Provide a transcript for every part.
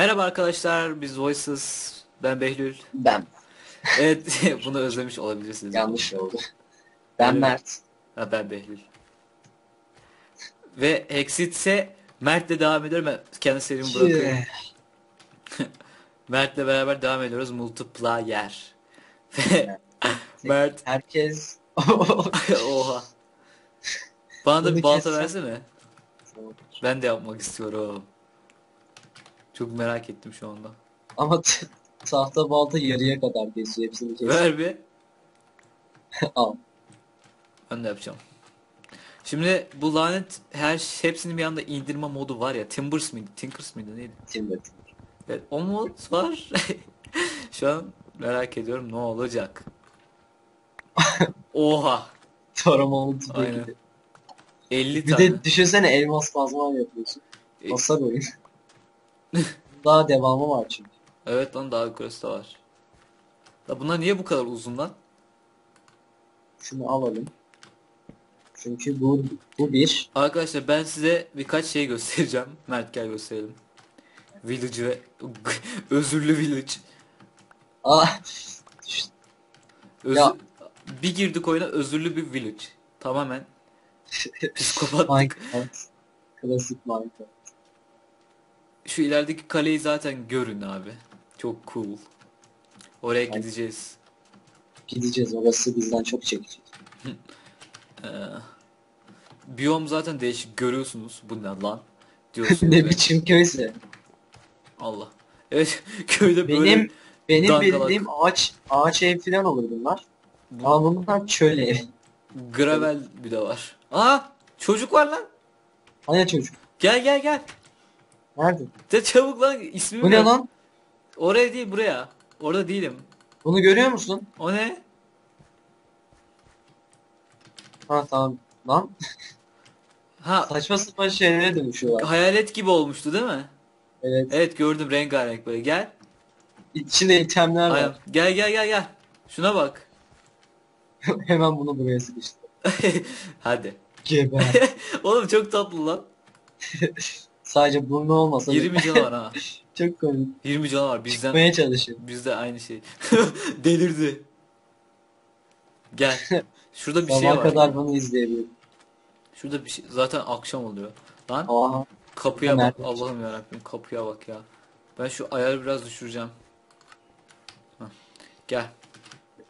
Merhaba arkadaşlar, biz Voices. Ben Behlül. Ben. Evet, bunu özlemiş olabilirsiniz. Yanlış oldu. Ben Evet. Mert. Ha, ben Behlül. Ve Exit ise Mert'le devam ediyorum. Ben kendi serimi bırakıyorum. Mert'le beraber devam ediyoruz. Multiplayer. Ve Mert, Herkes... oha. Bana da bir balta versene. Ben de yapmak istiyorum. Çok merak ettim şu anda. Ama t- tahta balta yarıya kadar geçiyor. Hepsini kes. Ver bir. Al. Ben de yapacağım. Şimdi bu lanet her hepsinin bir anda indirme modu var ya. Timbers miydi? Tinkers mıydı? Neydi? Timber. Evet, o mod var. Şu an merak ediyorum ne olacak. Oha. Taramalı tipe Aynen. gibi. 50 Bir tane. de düşünsene elmas kazma yapıyorsun. E- Basar oyun. Daha devamı var çünkü. Evet lan daha yukarısı da var. Ya bunlar niye bu kadar uzun lan? Şunu alalım. Çünkü bu bu bir. Arkadaşlar ben size birkaç şey göstereceğim. Mert gel gösterelim. Village ve özürlü village. Aa, Özür... Ya. Bir girdik oyuna özürlü bir village. Tamamen psikopat. Minecraft. Klasik Minecraft. Şu ilerideki kaleyi zaten görün abi. Çok cool. Oraya Aynen. gideceğiz. Gideceğiz. Orası bizden çok çekecek. Ee, biyom zaten değişik görüyorsunuz. Bu ne lan? Diyorsunuz. ne ve- biçim köyse. Allah. Evet köyde böyle Benim benim dangalak. bildiğim ağaç ağaç ev falan olur bunlar. bu- Ama bunlar çöl ev. gravel bir de var. Aa çocuk var lan. Hani çocuk? Gel gel gel. Nerede? De çabuk lan ismimi Bu ne lan? Oraya değil buraya. Orada değilim. Bunu görüyor musun? O ne? Ha tamam. Lan Ha saçma sapan şeylere dönüşüyorlar. hayalet gibi olmuştu değil mi? Evet. Evet gördüm rengarenk böyle. Gel. İçinde itemler Aynen. var. Gel gel gel gel. Şuna bak. Hemen bunu buraya sıkıştı. Hadi. Geber. Oğlum çok tatlı lan. Sadece burnu olmasa da 20 canı var ha. çok komik. 20 canı var bizden. Çıkmaya çalışıyor. Bizde aynı şey. Delirdi. Gel. Şurada bir şey var. kadar bunu izleyebilirim. Şurada bir şey. Zaten akşam oluyor. Lan Aha. kapıya bak. Nerede? Allah'ım yarabbim kapıya bak ya. Ben şu ayarı biraz düşüreceğim. Hah. Gel.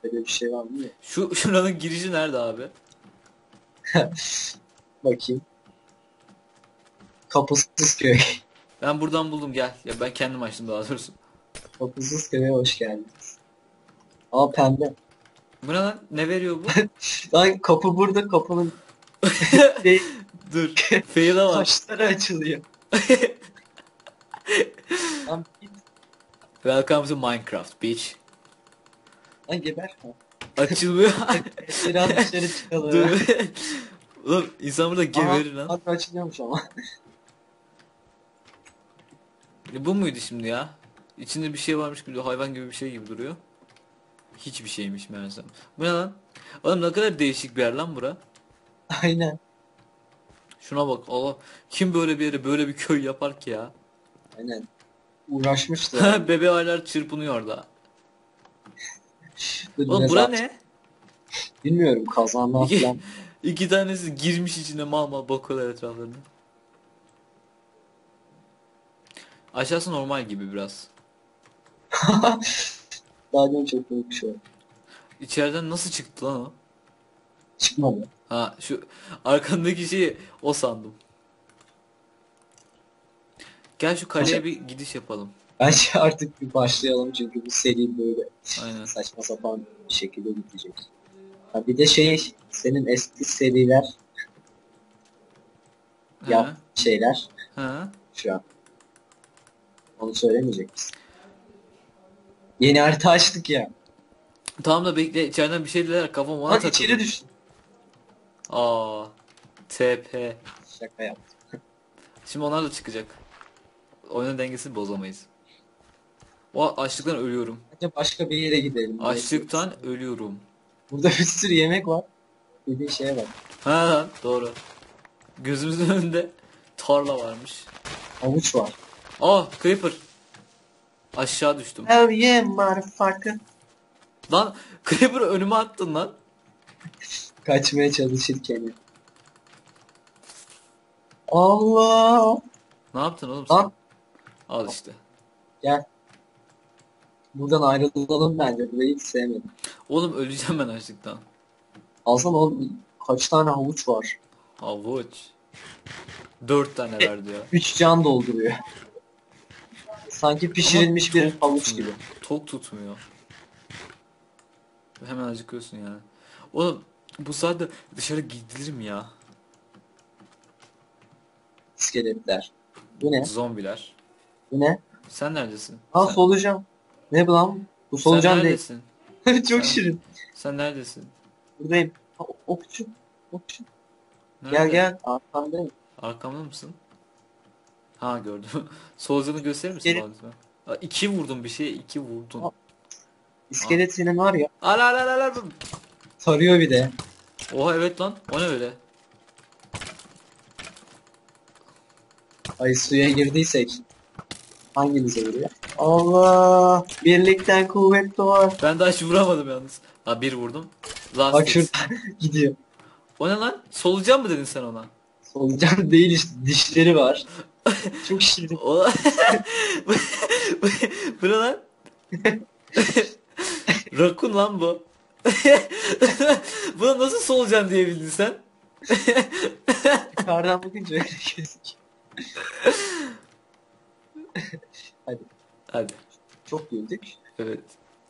Böyle bir şey var mı? Şu şuranın girişi nerede abi? Bakayım. Kapısız köy. Ben buradan buldum gel. Ya ben kendim açtım daha doğrusu. Kapısız köye hoş geldiniz. Aa pembe. Bu ne lan? Ne veriyor bu? Lan kapı burada kapının şey, Dur. Fail'a bak. taşları açılıyor. Lan git. Welcome to Minecraft bitch. Lan geber. Açılmıyor. Biraz dışarı çıkalım. Dur. Oğlum insan burada geberir Aha, lan. Bak açılıyormuş ama. E, bu muydu şimdi ya? İçinde bir şey varmış gibi hayvan gibi bir şey gibi duruyor. Hiçbir şeymiş meğersem. Bu ne lan? Oğlum ne kadar değişik bir yer lan bura. Aynen. Şuna bak Allah. Kim böyle bir yere böyle bir köy yapar ki ya? Aynen. Uğraşmıştı. Bebe hala çırpınıyor. Dur, Oğlum bura ne? Bilmiyorum kazanlar falan. iki tanesi girmiş içine mal mal bakıyorlar etraflarına. Aşağısı normal gibi biraz. Daha önce çok büyük bir şey. İçeriden nasıl çıktı lan o? Çıkmadı. Ha şu arkandaki şeyi o sandım. Gel şu kaleye bir gidiş yapalım. Bence artık bir başlayalım çünkü bu seri böyle Aynen. saçma sapan bir şekilde gidecek. Ha bir de şey senin eski seriler yap şeyler ha. şu an. Onu söylemeyecek misin? Yeni harita açtık ya. Tamam da bekle içeriden bir şey dediler kafam ona takıldı. içeri düştüm. Aa. TP. Şaka yaptım. Şimdi onlar da çıkacak. Oyunun dengesini bozamayız. O açlıktan ölüyorum. Bence başka bir yere gidelim. Açlıktan ölüyorum. Burada bir sürü yemek var. Dediğin şeye bak. Ha doğru. Gözümüzün önünde tarla varmış. Havuç var. Aa Creeper. Aşağı düştüm. Hell yeah motherfucker. Lan Creeper'ı önüme attın lan. Kaçmaya çalışırken. Allah. Ne yaptın oğlum sen? Lan Al işte. gel. Buradan ayrılalım bence. Burayı hiç sevmedim. Oğlum öleceğim ben açlıktan. Alsana oğlum kaç tane havuç var. Havuç. Dört tane verdi ya. 3 can dolduruyor. Sanki pişirilmiş bir havuç gibi. Tok tutmuyor. Hemen acıkıyorsun yani. Oğlum bu saatte dışarı gidilir mi ya? İskeletler. Bu ne? Zombiler. Bu ne? Sen neredesin? Ha sen, solucan. Ne bu lan? Bu sen solucan değil. neredesin? Çok Sen- şirin. Sen neredesin? Buradayım. Ha, okçu. Okçu. Nerede? Gel gel. Arkandayım. Arkamda mısın? Ha gördüm. Solucanı gösterir misin Geri- bana lütfen? Aa, İki vurdum bir şeye iki vurdun. Aa. İskelet senin var ya. Ala ala ala ala. Tarıyor bir de. Oha evet lan. O ne öyle? Ay suya girdiysek. Hanginize vuruyor? Allah. Birlikten kuvvet doğar. Ben daha hiç vuramadım yalnız. Ha bir vurdum. Last Bak hit. şurada gidiyor. O ne lan? Solucan mı dedin sen ona? Solucan değil işte. Dişleri var. Çok şirin. O... bu, ne lan? Rakun lan bu. Buna nasıl solucan diyebildin sen? Yukarıdan bakınca öyle gözüküyor. Hadi. Hadi. Çok güldük. Evet.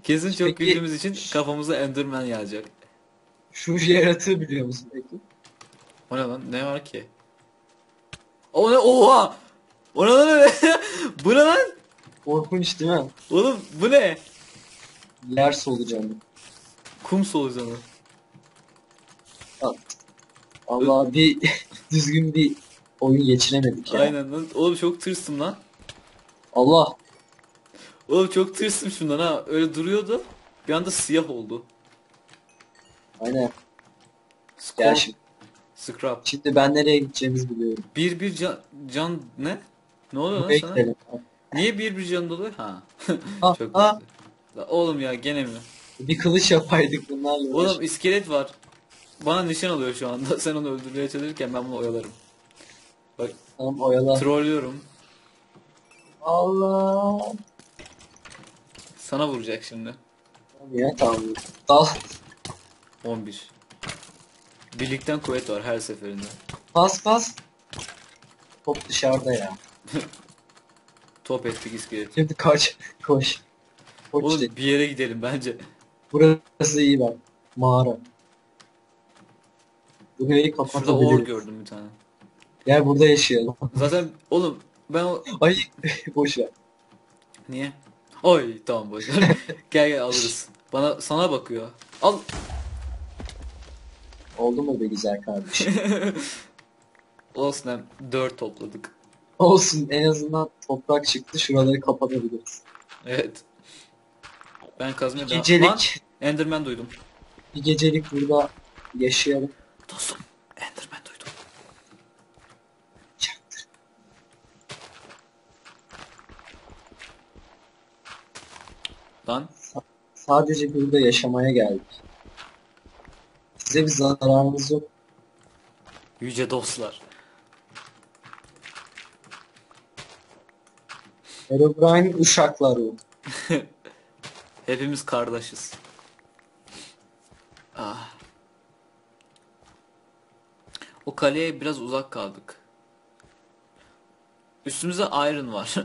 Kesin çok Peki- güldüğümüz için kafamıza Enderman yağacak. Şu yaratığı biliyor musun peki? O ne lan? Ne var ki? O ne? Oha! O ne bu ne lan? Korkunç değil mi? Oğlum bu ne? Yer solucanı. Kum solucanı. Allah bir düzgün bir oyun geçiremedik ya. Aynen lan. Oğlum çok tırstım lan. Allah. Oğlum çok tırstım şundan ha. Öyle duruyordu. Bir anda siyah oldu. Aynen. Scrap. Gel şimdi. Scrap. Şimdi ben nereye gideceğimizi biliyorum. Bir bir can, can ne? Ne oluyor lan sana? Niye bir bir can dolu? Ha. Ha, Çok ha. güzel. La Oğlum ya gene mi? Bir kılıç yapaydık bunlarla. Oğlum iskelet var. Bana nişan alıyor şu anda. Sen onu öldürmeye çalışırken ben bunu oyalarım. Bak Tamam oyala. trollüyorum. Allah. Sana vuracak şimdi. Tamam ya tamam. Dal. 11. Birlikten kuvvet var her seferinde. Pas pas. Top dışarıda ya. Top ettik iskelet. Şimdi kaç. Koş. Koş Oğlum de. bir yere gidelim bence. Burası iyi bak. Mağara. Burayı Şurada or kapatabiliriz. gördüm bir tane. Gel burada yaşayalım. Zaten oğlum ben o... Ay boş ver. Niye? Oy tamam boş ver. gel gel alırız. Bana sana bakıyor. Al. Oldu mu be güzel kardeşim? Olsun hem 4 topladık. Olsun en azından toprak çıktı şuraları kapatabiliriz. Evet. Ben kazmaya devam... Lan Gecelik, Enderman duydum. bir gecelik burada yaşayalım. Dostum Enderman duydum. Çaktır. Lan Sadece burada yaşamaya geldik. Size bir zararımız yok. yüce dostlar. Herobrine uşakları. Hepimiz kardeşiz. Ah. O kaleye biraz uzak kaldık. Üstümüzde iron var.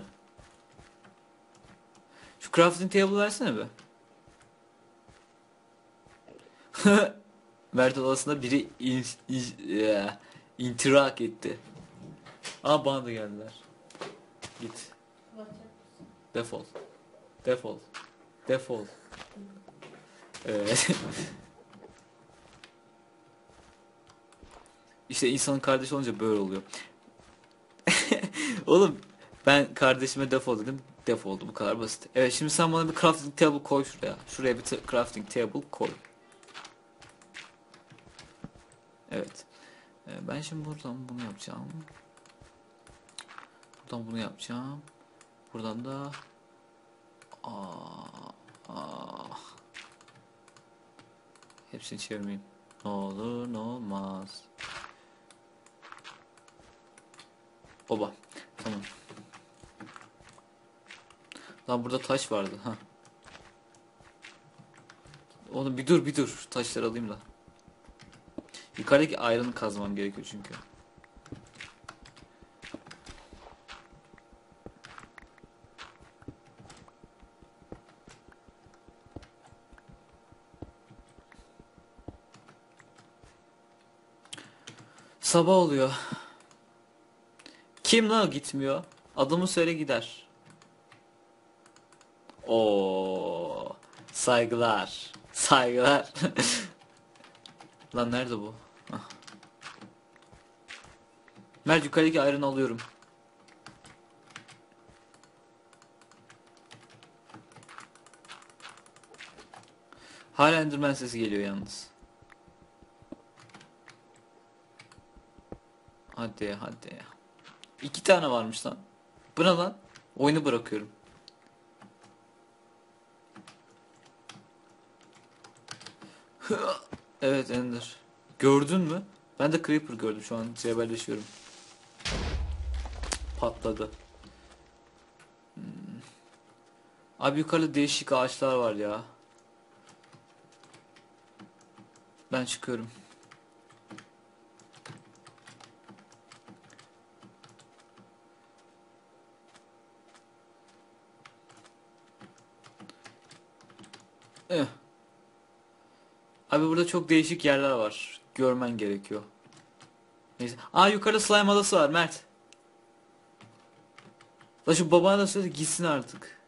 Şu crafting table versene be. Mert odasında biri in, in- ya, intirak etti. Aa bana da geldiler. Git. Defol. Defol. Defol. Evet. işte insanın kardeşi olunca böyle oluyor. Oğlum ben kardeşime defol dedim. Defoldu bu kadar basit. Evet şimdi sen bana bir crafting table koy şuraya. Şuraya bir crafting table koy. Evet. Ee, ben şimdi buradan bunu yapacağım. Buradan bunu yapacağım. Buradan da Aa, aa. Hepsini çevirmeyeyim. Ne olur ne olmaz. Oba. Tamam. Lan burada taş vardı. ha. Oğlum bir dur bir dur. Taşları alayım da. Yukarıdaki ayrını kazmam gerekiyor çünkü. Sabah oluyor. Kim lan o gitmiyor? Adımı söyle gider. Oo, saygılar. Saygılar. lan nerede bu? Ah. Mert yukarıdaki ayrını alıyorum. Hala Enderman sesi geliyor yalnız. Hadi hadi. İki tane varmış lan. Bu ne lan? Oyunu bırakıyorum. evet Ender. Gördün mü? Ben de Creeper gördüm şu an cebelleşiyorum. Patladı. Hmm. Abi yukarıda değişik ağaçlar var ya. Ben çıkıyorum. Abi burada çok değişik yerler var. Görmen gerekiyor. Neyse. Aa yukarıda slime adası var Mert. La şu babana da söyle gitsin artık.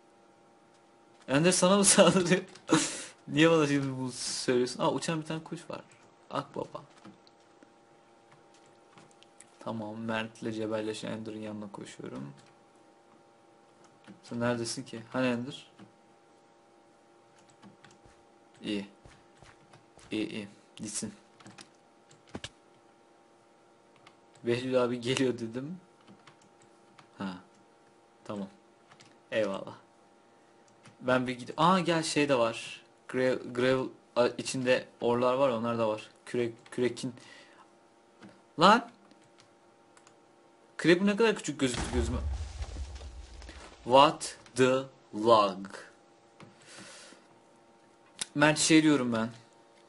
Ender sana mı saldırıyor? Niye bana şimdi bunu söylüyorsun? Aa uçan bir tane kuş var. Akbaba. Tamam Mert'le cebelleşen Ender'ın yanına koşuyorum. Sen neredesin ki? Hani Ender? İyi. İyi iyi. Gitsin. Behlül abi geliyor dedim. Ha. Tamam. Eyvallah. Ben bir gid. Aa gel şey de var. Gravel, gravel içinde orlar var onlar da var. Kürek kürekin. Lan. Creeper ne kadar küçük gözüktü gözüme. What the log? Mert şey diyorum ben.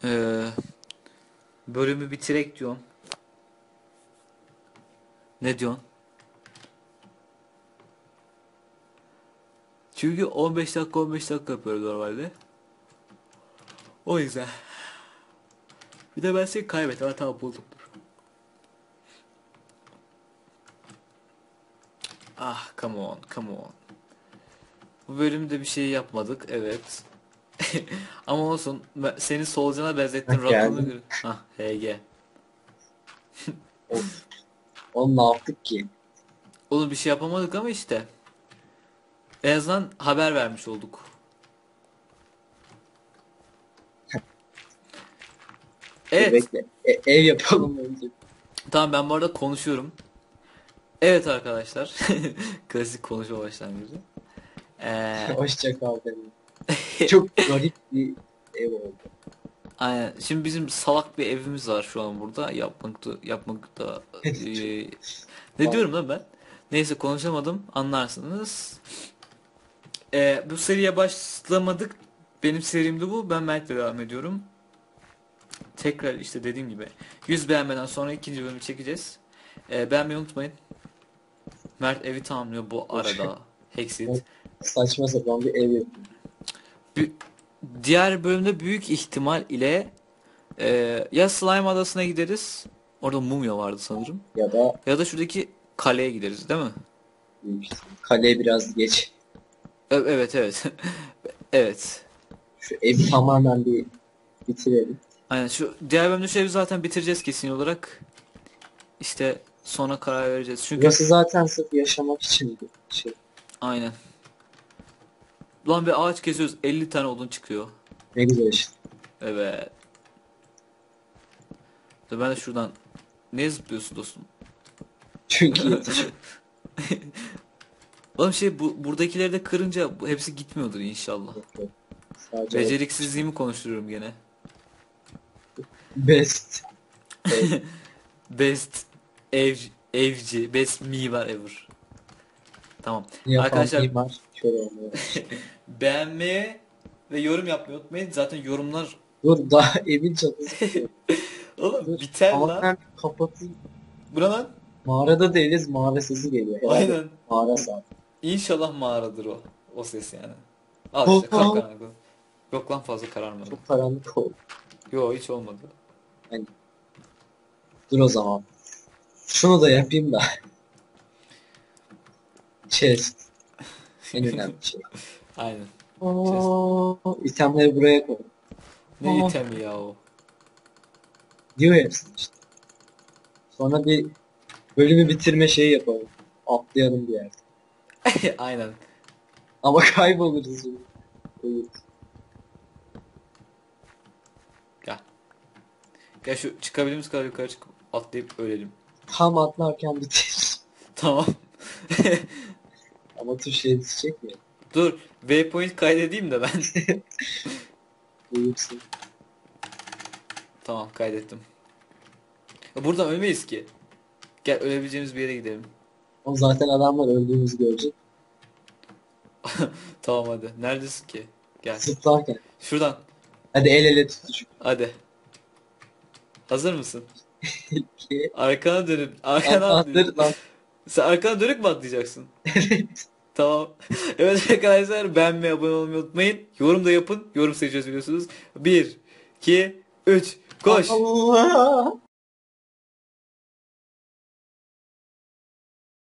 Ee, bölümü bitirek diyorum. Ne diyorsun? Çünkü 15 dakika 15 dakika yapıyoruz normalde. O yüzden. Bir de ben seni kaybettim. Tamam buldum. Ah come on come on. Bu bölümde bir şey yapmadık evet. Ama olsun ben- seni solucana benzettim Bak rakamını geldim. gör. Hah HG. Of. Oğlum ne yaptık ki? Oğlum bir şey yapamadık ama işte. En azından haber vermiş olduk. Evet. Bekle. E- ev yapalım önce. Tamam ben bu arada konuşuyorum. Evet arkadaşlar. Klasik konuşma başlangıcı. Ee, Hoşça kal benim. Çok garip bir ev oldu. aynen. Şimdi bizim salak bir evimiz var şu an burada. Yapmak da, yapmak da ee, ne diyorum lan ben? Neyse konuşamadım. Anlarsınız. Ee, bu seriye başlamadık. Benim serimdi bu. Ben Mert'le devam ediyorum. Tekrar işte dediğim gibi 100 beğenmeden sonra ikinci bölümü çekeceğiz. Ee, beğenmeyi unutmayın. Mert evi tamamlıyor bu arada. Hexit. Saçma sapan bir ev yapıyor. Diğer bölümde büyük ihtimal ile e, ya Slime Adası'na gideriz. Orada mumya vardı sanırım. Ya da Ya da şuradaki kaleye gideriz değil mi? kaleye biraz geç. E- Evet evet. evet. Şu evi tamamen bir bitirelim. Aynen şu diğer bölümde şu evi zaten bitireceğiz kesin olarak. İşte sonra karar vereceğiz. Çünkü Burası zaten sırf yaşamak için bir şey. aynen. Lan bir ağaç kesiyoruz 50 tane odun çıkıyor. Ne güzel işte. Evet. Dur ben de şuradan ne zıplıyorsun dostum? Çünkü yetişiyor. Oğlum şey bu buradakileri de kırınca hepsi gitmiyordur inşallah. Yok. Sadece Beceriksizliğimi konuşturuyorum gene. best. Evet. Best ev, evci, best mimar ever. Tamam. Yapan Arkadaşlar şöyle olmuyor. beğenmeyi ve yorum yapmayı unutmayın. Zaten yorumlar Dur daha evin çatısı. Oğlum Dur. biter lan. kapatayım. Bu ne lan? Mağarada değiliz mağara sesi geliyor. Herhalde Aynen. Mağara saat. İnşallah mağaradır o. O ses yani. Al işte kapkaranlık. Yok lan fazla kararmadı. Çok karanlık oldu. Yok hiç olmadı. Dur o zaman. Şunu da yapayım da. Chest. En önemli şey. Aynen. Oo, itemleri buraya koy. Ne Aa. itemi ya o. Diyor hepsini işte. Sonra bir bölümü bitirme şeyi yapalım. Atlayalım bir yerde. Aynen. Ama kayboluruz. Evet. Gel. Gel şu çıkabildiğimiz kadar yukarı çıkıp atlayıp ölelim. Tam atlarken bitir. Tamam. Ama tuş yetişecek mi? Dur. Waypoint kaydedeyim de ben. Uyursun. tamam kaydettim. Ya Buradan ölmeyiz ki. Gel ölebileceğimiz bir yere gidelim. O zaten adamlar öldüğümüzü görecek. Tamam hadi. Neredesin ki? Gel. Zıplarken. Şuradan. Hadi el ele tutuş. Hadi. Hazır mısın? Arkana dönüp arkana lan. Sen arkana dönük mü atlayacaksın? Evet. Tamam. Evet arkadaşlar beğenmeyi, abone olmayı unutmayın. Yorum da yapın. Yorum seçiyoruz biliyorsunuz. 1, 2, 3. Koş. Allah.